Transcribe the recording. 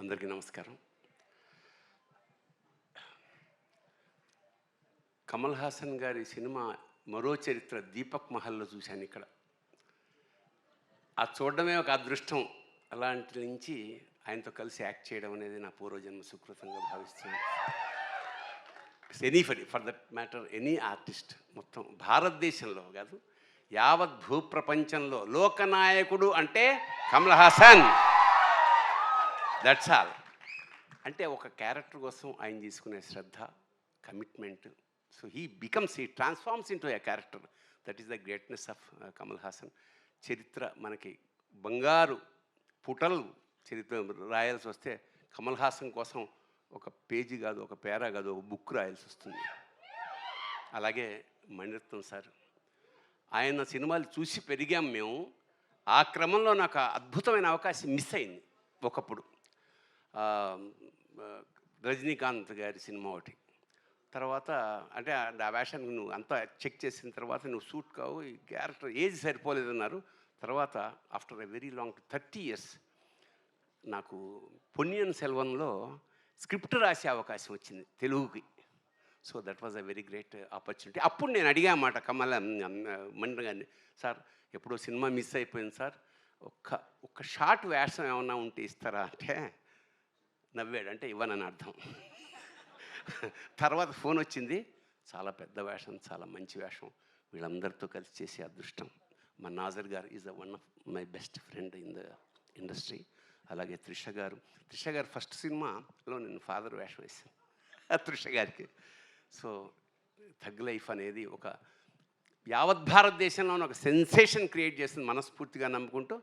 అందరికీ నమస్కారం. కమల్ హాసన్ గారి సినిమా మరో చరిత్ర దీపక్ మహల్లో చూశాను ఇక్కడ. ఆ చూడడమే ఒక అదృష్టం. అలాంటి నుంచి ఆయనతో కలిసి యాక్ట్ చేయడం అనేది నా పూర్వజన్మ సుకృతంగా భావిస్తున్నాను. Any for for that matter any artist మొత్తం భారతదేశంలో కాదు యావత్ భూప్రపంచంలో లోకనాయకుడు అంటే కమల్ హాసన్. దట్స్ ఆల్ అంటే ఒక క్యారెక్టర్ కోసం ఆయన తీసుకునే శ్రద్ధ commitment. So he becomes he transforms into a character that is the greatness of Kamal Haasan చరిత్ర మనకి బంగారు పుటలు చరిత్ర రాయాల్సి వస్తే కమల్ హాసన్ కోసం ఒక పేజీ కాదు ఒక పేరా కాదు ఒక బుక్ రాయాల్సి వస్తుంది. అలాగే మణిరత్నం సార్. ఆయన సినిమాలు చూసి పెరిగాం మేము. ఆ క్రమంలో నాకు అద్భుతమైన అవకాశం మిస్ అయింది ఒకప్పుడు. రజనీకాంత్ గారి సినిమా ఒకటి. తర్వాత అంటే ఆ- ఆ వేషానికి నువ్వు అంతా చెక్ చేసిన తర్వాత నువ్వు సూట్ కావు ఈ క్యారెక్టర్ ఏజ్ సరిపోలేదన్నారు. తర్వాత after a very long thirty years నాకు పొన్నియన్ సెల్వంలో స్క్రిప్ట్ రాసే అవకాశం వచ్చింది తెలుగుకి. So that was a very great opportunity. అప్పుడు నేను అడిగామాట కమల మండ్ర గారిని సార్ ఎప్పుడో సినిమా మిస్ అయిపోయింది సార్ ఒక్క ఒక్క షార్ట్ వేషం ఏమన్నా ఉంటే ఇస్తారా? అంటే నవ్వాడు. అంటే ఇవ్వనని అర్థం. తర్వాత ఫోన్ వచ్చింది. చాలా పెద్ద వేషం చాలా మంచి వేషం. వీళ్ళందరితో కలిసి చేసే అదృష్టం. మా Nassar garu is one of my best friend in the industry. అలాగే త్రిష గారు. త్రిష గారు ఫస్ట్ సినిమాలో నేను ఫాదర్ వేషం వేసాను ఆ త్రిష గారికి. సో థగ్ లైఫ్ అనేది ఒక యావత్ భారతదేశంలోనే ఒక సెన్సేషన్ క్రియేట్ చేస్తుంది మనస్ఫూర్తిగా నమ్ముకుంటూ